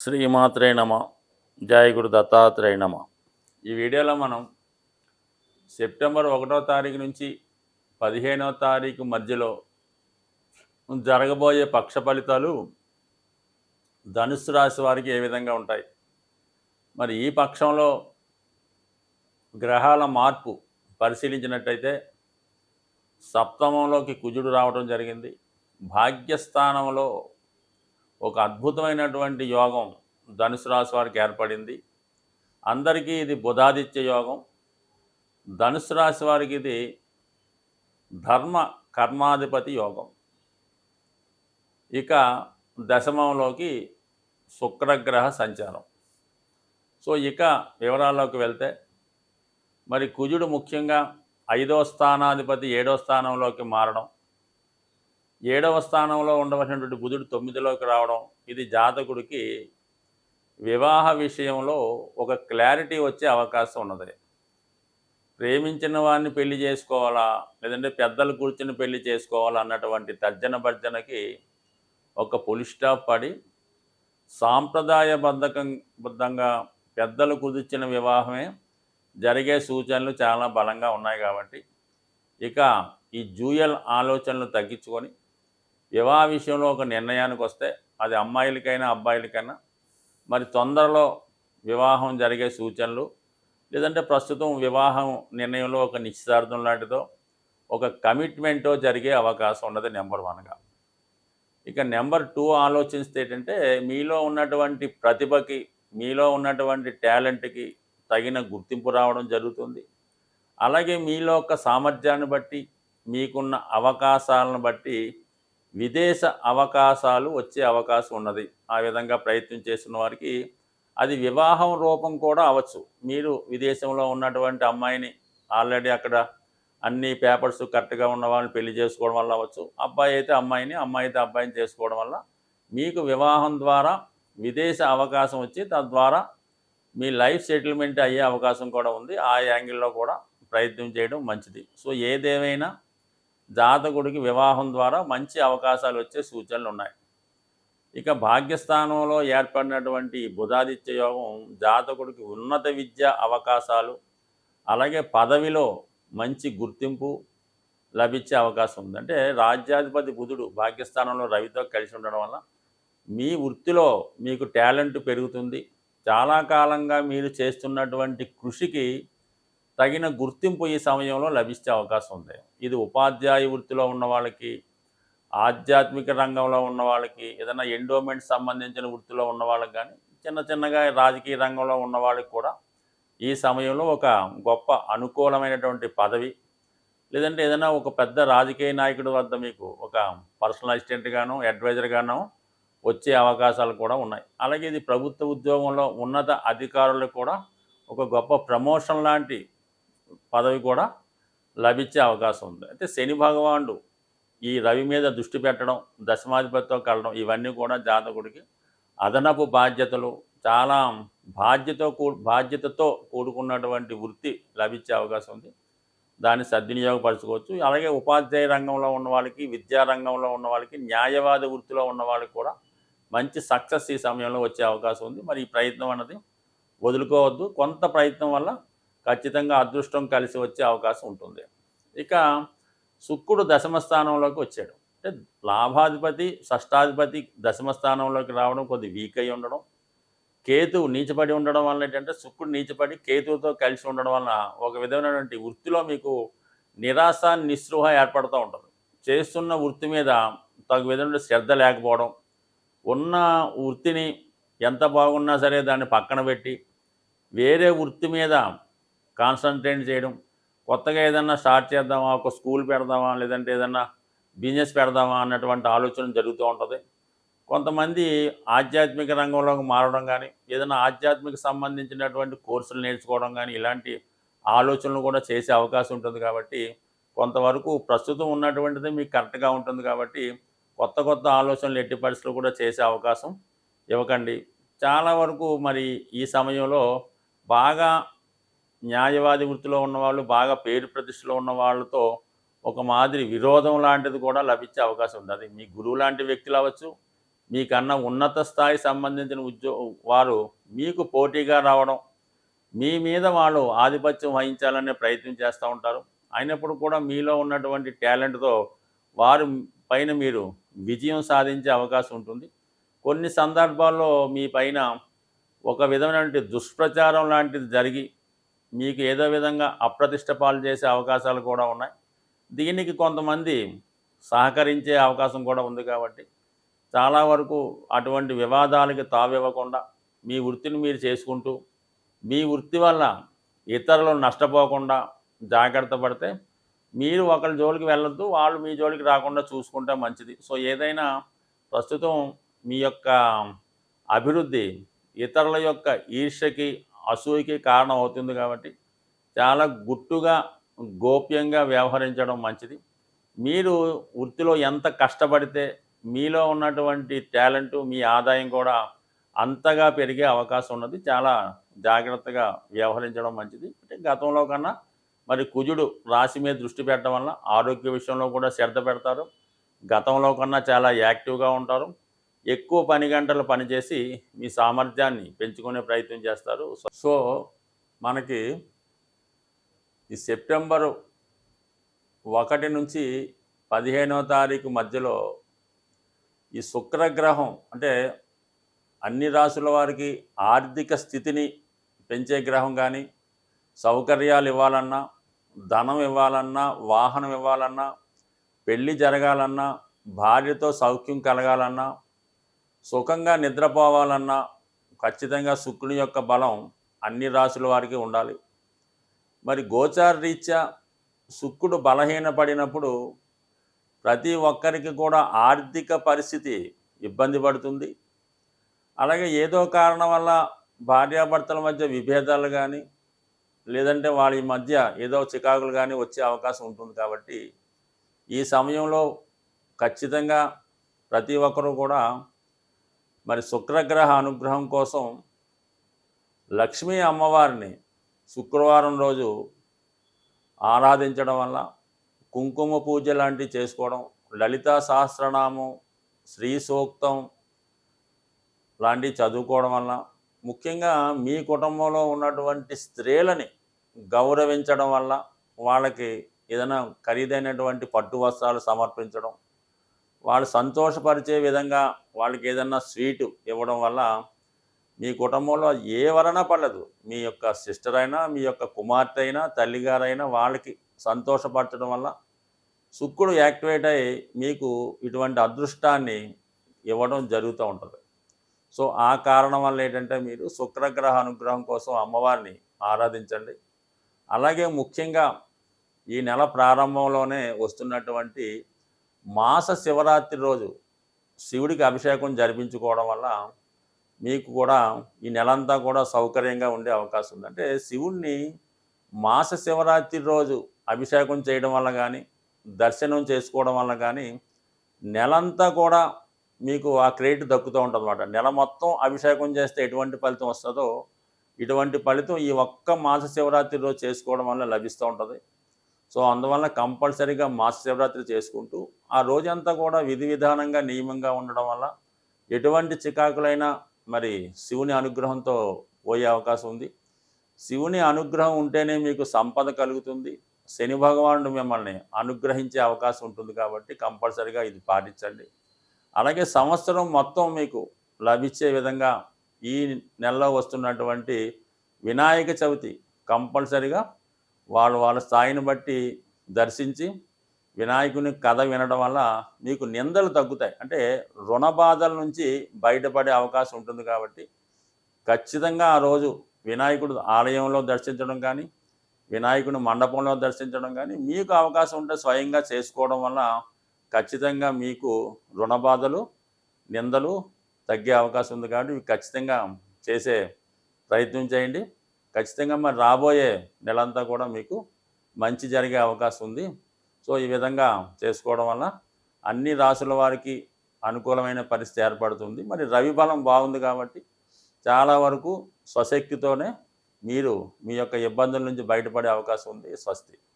శ్రీమాత్రే నమ. జయ గురు దత్తాత్రేయ నమ. ఈ వీడియోలో మనం సెప్టెంబర్ ఒకటో తారీఖు నుంచి పదిహేనో తారీఖు మధ్యలో జరగబోయే పక్ష ఫలితాలు ధనుసు రాశి వారికి ఏ విధంగా ఉంటాయి? మరి ఈ పక్షంలో గ్రహాల మార్పు పరిశీలించినట్టయితే సప్తమంలోకి కుజుడు రావడం జరిగింది. భాగ్యస్థానంలో ఒక అద్భుతమైనటువంటి యోగం ధనుసు రాశి వారికి ఏర్పడింది. అందరికీ ఇది బుధాదిత్య యోగం. ధనుసు రాశి వారికి ఇది ధర్మ కర్మాధిపతి యోగం. ఇక దశమంలోకి శుక్రగ్రహ సంచారం. సో ఇక వివరాల్లోకి వెళ్తే మరి కుజుడు ముఖ్యంగా ఐదో స్థానాధిపతి ఏడో స్థానంలోకి మారడం ఏడవ స్థానంలో ఉండవలసినటువంటి బుధుడు తొమ్మిదిలోకి రావడం ఇది జాతకుడికి వివాహ విషయంలో ఒక క్లారిటీ వచ్చే అవకాశం ఉన్నది. ప్రేమించిన వారిని పెళ్ళి చేసుకోవాలా? లేదంటే పెద్దలు కూర్చుని పెళ్ళి చేసుకోవాలా? అన్నటువంటి తర్జన భర్జనకి ఒక పులి స్టాప్ పడి సాంప్రదాయ బద్ధకం బద్ధంగా పెద్దలు కుదిర్చిన వివాహమే జరిగే సూచనలు చాలా బలంగా ఉన్నాయి కాబట్టి ఇక ఈ జూయల్ ఆలోచనలు తగ్గించుకొని వివాహ విషయంలో ఒక నిర్ణయానికి వస్తే అది అమ్మాయిలకైనా అబ్బాయిలకైనా మరి తొందరలో వివాహం జరిగే సూచనలు లేదంటే ప్రస్తుతం వివాహం నిర్ణయంలో ఒక నిశ్చితార్థం లాంటిదో ఒక కమిట్మెంటో జరిగే అవకాశం ఉన్నది నెంబర్ వన్గా ఇక నెంబర్ టూ ఆలోచిస్తే ఏంటంటే మీలో ఉన్నటువంటి ప్రతిభకి మీలో ఉన్నటువంటి టాలెంట్కి తగిన గుర్తింపు రావడం జరుగుతుంది. అలాగే మీలో ఒక సామర్థ్యాన్ని బట్టి మీకున్న అవకాశాలను బట్టి విదేశ అవకాశాలు వచ్చే అవకాశం ఉన్నది. ఆ విధంగా ప్రయత్నం చేస్తున్న వారికి అది వివాహం రూపం కూడా అవ్వచ్చు. మీరు విదేశంలో ఉన్నటువంటి అమ్మాయిని ఆల్రెడీ అక్కడ అన్ని పేపర్స్ కరెక్ట్గా ఉన్న వాళ్ళని పెళ్ళి చేసుకోవడం వల్ల అవ్వచ్చు. అబ్బాయి అయితే అమ్మాయిని అమ్మాయి అయితే అబ్బాయిని చేసుకోవడం వల్ల మీకు వివాహం ద్వారా విదేశ అవకాశం వచ్చి తద్వారా మీ లైఫ్ సెటిల్మెంట్ అయ్యే అవకాశం కూడా ఉంది. ఆ యాంగిల్లో కూడా ప్రయత్నం చేయడం మంచిది. సో ఏదేమైనా జాతకుడికి వివాహం ద్వారా మంచి అవకాశాలు వచ్చే సూచనలు ఉన్నాయి ఇక భాగ్యస్థానంలో ఏర్పడినటువంటి బుధాదిత్య యోగం జాతకుడికి ఉన్నత విద్య అవకాశాలు అలాగే పదవిలో మంచి గుర్తింపు లభించే అవకాశం ఉంది. అంటే రాజ్యాధిపతి బుధుడు భాగ్యస్థానంలో రవితో కలిసి ఉండడం వల్ల మీ వృత్తిలో మీకు టాలెంట్ పెరుగుతుంది. చాలా కాలంగా మీరు చేస్తున్నటువంటి కృషికి తగిన గుర్తింపు ఈ సమయంలో లభించే అవకాశం ఉంది. ఇది ఉపాధ్యాయ వృత్తిలో ఉన్న వాళ్ళకి ఆధ్యాత్మిక రంగంలో ఉన్న వాళ్ళకి ఏదైనా ఎండోమెంట్ సంబంధించిన వృత్తిలో ఉన్న వాళ్ళకి కానీ చిన్న చిన్నగా రాజకీయ రంగంలో ఉన్న వాళ్ళకి కూడా ఈ సమయంలో ఒక గొప్ప అనుకూలమైనటువంటి పదవి లేదంటే ఏదైనా ఒక పెద్ద రాజకీయ నాయకుడి వద్ద మీకు ఒక పర్సనల్ అసిస్టెంట్గాను అడ్వైజర్గాను వచ్చే అవకాశాలు కూడా ఉన్నాయి. అలాగే ఇది ప్రభుత్వ ఉద్యోగంలో ఉన్నత అధికారులకు కూడా ఒక గొప్ప ప్రమోషన్ లాంటి పదవి కూడా లభించే అవకాశం ఉంది. అయితే శని భగవానుడు ఈ రవి మీద దృష్టి పెట్టడం దశమాధిపతితో కలడం ఇవన్నీ కూడా జాతకుడికి అదనపు బాధ్యతలు చాలా బాధ్యత కూ బాధ్యతతో కూడుకున్నటువంటి వృత్తి లభించే అవకాశం ఉంది. దాన్ని సద్వినియోగపరచుకోవచ్చు. అలాగే ఉపాధ్యాయ రంగంలో ఉన్న వాళ్ళకి విద్యా రంగంలో ఉన్న వాళ్ళకి న్యాయవాద వృత్తిలో ఉన్న వాళ్ళకి కూడా మంచి సక్సెస్ ఈ సమయంలో వచ్చే అవకాశం ఉంది. మరి ఈ ప్రయత్నం అన్నది వదులుకోవద్దు. కొంత ప్రయత్నం వల్ల ఖచ్చితంగా అదృష్టం కలిసి వచ్చే అవకాశం ఉంటుంది. ఇక శుక్రుడు దశమ స్థానంలోకి వచ్చాడు. అంటే లాభాధిపతి షష్టాధిపతి దశమ స్థానంలోకి రావడం కొద్ది వీక్ అయి ఉండడం కేతువు నీచపడి ఉండడం వల్ల ఏంటంటే శుక్రుడు నీచపడి కేతువుతో కలిసి ఉండడం వలన ఒక విధమైనటువంటి వృత్తిలో మీకు నిరాశ నిస్పృహ ఏర్పడుతూ ఉంటుంది. చేస్తున్న వృత్తి మీద తగు విధమైన శ్రద్ధ లేకపోవడం ఉన్న వృత్తిని ఎంత బాగున్నా సరే దాన్ని పక్కన పెట్టి వేరే వృత్తి మీద కాన్సన్ట్రేట్ చేయడం. కొత్తగా ఏదన్నా స్టార్ట్ చేద్దామా ఒక స్కూల్ పెడదామా లేదంటే ఏదన్నా బిజినెస్ పెడదామా అన్నటువంటి ఆలోచన జరుగుతూ ఉంటుంది. కొంతమంది ఆధ్యాత్మిక రంగంలోకి మారడం కానీ ఏదైనా ఆధ్యాత్మిక సంబంధించినటువంటి కోర్సులు నేర్చుకోవడం కానీ ఇలాంటి ఆలోచనలు కూడా చేసే అవకాశం ఉంటుంది కాబట్టి కొంతవరకు ప్రస్తుతం ఉన్నటువంటిది మీకు కరెక్ట్గా ఉంటుంది కాబట్టి కొత్త కొత్త ఆలోచనలు ఎట్టి పరిస్థితులు కూడా చేసే అవకాశం ఇవ్వకండి. చాలా వరకు మరి ఈ సమయంలో బాగా న్యాయవాది వృత్తిలో ఉన్నవాళ్ళు బాగా పేరు ప్రతిష్టలో ఉన్న వాళ్ళతో ఒక మాదిరి విరోధం లాంటిది కూడా లభించే అవకాశం ఉంది. అది మీ గురువు లాంటి వ్యక్తులు అవ్వచ్చు మీకన్నా ఉన్నత స్థాయి సంబంధించిన ఉద్యో వారు మీకు పోటీగా రావడం మీ మీద వాళ్ళు ఆధిపత్యం వహించాలనే ప్రయత్నం చేస్తూ ఉంటారు. అయినప్పుడు కూడా మీలో ఉన్నటువంటి టాలెంట్తో వారు పైన మీరు విజయం సాధించే అవకాశం ఉంటుంది. కొన్ని సందర్భాల్లో మీ పైన ఒక విధమైనటువంటి దుష్ప్రచారం లాంటిది జరిగి మీకు ఏదో విధంగా అప్రతిష్ట పాలు చేసే అవకాశాలు కూడా ఉన్నాయి. దీనికి కొంతమంది సహకరించే అవకాశం కూడా ఉంది కాబట్టి చాలా వరకు అటువంటి వివాదాలకి తావివ్వకుండా మీ వృత్తిని మీరు చేసుకుంటూ మీ వృత్తి వల్ల ఇతరులు నష్టపోకుండా జాగ్రత్త పడితే మీరు ఒకరి జోలికి వెళ్ళొద్దు వాళ్ళు మీ జోలికి రాకుండా చూసుకుంటే మంచిది. సో ఏదైనా ప్రస్తుతం మీ యొక్క అభివృద్ధి ఇతరుల యొక్క ఈర్ష్యకి అసూయకి కారణం అవుతుంది కాబట్టి చాలా గుట్టుగా గోప్యంగా వ్యవహరించడం మంచిది. మీరు వృత్తిలో ఎంత కష్టపడితే మీలో ఉన్నటువంటి టాలెంటు మీ ఆదాయం కూడా అంతగా పెరిగే అవకాశం ఉన్నది. చాలా జాగ్రత్తగా వ్యవహరించడం మంచిది. అంటే గతంలో కన్నా మరి కుజుడు రాశి మీద దృష్టి పెట్టడం వల్ల ఆరోగ్య విషయంలో కూడా శ్రద్ధ పెడతారు. గతంలో కన్నా చాలా యాక్టివ్గా ఉంటారు. ఎక్కువ పని గంటలు పనిచేసి మీ సామర్థ్యాన్ని పెంచుకునే ప్రయత్నం చేస్తారు. సో- మనకి ఈ సెప్టెంబరు ఒకటి నుంచి పదిహేనవ తారీఖు మధ్యలో ఈ శుక్రగ్రహం అంటే అన్ని రాసుల వారికి ఆర్థిక స్థితిని పెంచే గ్రహం కానీ సౌకర్యాలు ఇవ్వాలన్నా ధనం ఇవ్వాలన్నా వాహనం ఇవ్వాలన్నా పెళ్ళి జరగాలన్నా భార్యతో సౌఖ్యం కలగాలన్నా సుఖంగా నిద్రపోవాలన్నా ఖచ్చితంగా శుక్రుని యొక్క బలం అన్ని రాసుల వారికి ఉండాలి. మరి గోచార రీత్యా శుక్రుడు బలహీనపడినప్పుడు ప్రతి ఒక్కరికి కూడా ఆర్థిక పరిస్థితి ఇబ్బంది పడుతుంది. అలాగే ఏదో కారణం వల్ల భార్యాభర్తల మధ్య విభేదాలు కానీ లేదంటే వాళ్ళ మధ్య ఏదో చికాకులు కానీ వచ్చే అవకాశం ఉంటుంది కాబట్టి ఈ సమయంలో ఖచ్చితంగా ప్రతి ఒక్కరూ కూడా మరి శుక్రగ్రహ అనుగ్రహం కోసం లక్ష్మీ అమ్మవారిని శుక్రవారం రోజు ఆరాధించడం వల్ల కుంకుమ పూజ లాంటివి చేసుకోవడం లలితా సహస్రనామం శ్రీ సూక్తం లాంటివి చదువుకోవడం వల్ల ముఖ్యంగా మీ కుటుంబంలో ఉన్నటువంటి స్త్రీలని గౌరవించడం వల్ల వాళ్ళకి ఏదైనా ఖరీదైనటువంటి పట్టు వస్త్రాలు సమర్పించడం వాళ్ళు సంతోషపరిచే విధంగా వాళ్ళకి ఏదైనా స్వీటు ఇవ్వడం వల్ల మీ కుటుంబంలో ఏ వలన పడలేదు మీ యొక్క సిస్టర్ అయినా మీ యొక్క కుమార్తె అయినా తల్లిగారైనా వాళ్ళకి సంతోషపరచడం వల్ల శుక్రుడు యాక్టివేట్ అయ్యి మీకు ఇటువంటి అదృష్టాన్ని ఇవ్వడం జరుగుతూ ఉంటుంది. సో ఆ కారణం వల్ల ఏంటంటే మీరు శుక్రగ్రహ అనుగ్రహం కోసం అమ్మవారిని ఆరాధించండి. అలాగే ముఖ్యంగా ఈ నెల ప్రారంభంలోనే వస్తున్నటువంటి మాస శివరాత్రి రోజు శివుడికి అభిషేకం జరిపించుకోవడం వల్ల మీకు కూడా ఈ నెలంతా కూడా సౌకర్యంగా ఉండే అవకాశం ఉంది. అంటే శివుణ్ణి మాస శివరాత్రి రోజు అభిషేకం చేయడం వల్ల కానీ దర్శనం చేసుకోవడం వల్ల కానీ నెలంతా కూడా మీకు ఆ క్రెడిట్ దక్కుతూ ఉంటుంది అనమాట నెల మొత్తం అభిషేకం చేస్తే ఎటువంటి ఫలితం వస్తుందో ఇటువంటి ఫలితం ఈ ఒక్క మాస శివరాత్రి రోజు చేసుకోవడం వల్ల లభిస్తూ ఉంటుంది. సో అందువల్ల కంపల్సరీగా మాస శివరాత్రి చేసుకుంటూ ఆ రోజంతా కూడా విధి విధానంగా నియమంగా ఉండడం వల్ల ఎటువంటి చికాకులైనా మరి శివుని అనుగ్రహంతో పోయే అవకాశం ఉంది. శివుని అనుగ్రహం ఉంటేనే మీకు సంపద కలుగుతుంది. శని భగవానుడు మిమ్మల్ని అనుగ్రహించే అవకాశం ఉంటుంది కాబట్టి కంపల్సరీగా ఇది పాటించండి. అలాగే సంవత్సరం మొత్తం మీకు లభించే విధంగా ఈ నెలలో వస్తున్నటువంటి వినాయక చవితి కంపల్సరిగా వాళ్ళు వాళ్ళ స్థాయిని బట్టి దర్శించి వినాయకుని కథ వినడం వల్ల మీకు నిందలు తగ్గుతాయి. అంటే రుణ బాధల నుంచి బయటపడే అవకాశం ఉంటుంది కాబట్టి ఖచ్చితంగా ఆ రోజు వినాయకుడు ఆలయంలో దర్శించడం కానీ వినాయకుని మండపంలో దర్శించడం కానీ మీకు అవకాశం ఉంటే స్వయంగా చేసుకోవడం వల్ల ఖచ్చితంగా మీకు రుణ బాధలు నిందలు తగ్గే అవకాశం ఉంది కాబట్టి ఇవి ఖచ్చితంగా చేసే ప్రయత్నం చేయండి. ఖచ్చితంగా మరి రాబోయే నెలంతా కూడా మీకు మంచి జరిగే అవకాశం ఉంది. సో ఈ విధంగా చేసుకోవడం వల్ల అన్ని రాసుల వారికి అనుకూలమైన పరిస్థితి ఏర్పడుతుంది. మరి రవి బలం బాగుంది కాబట్టి చాలా వరకు స్వశక్తితోనే మీరు మీ యొక్క ఇబ్బందుల నుంచి బయటపడే అవకాశం ఉంది. స్వస్తి.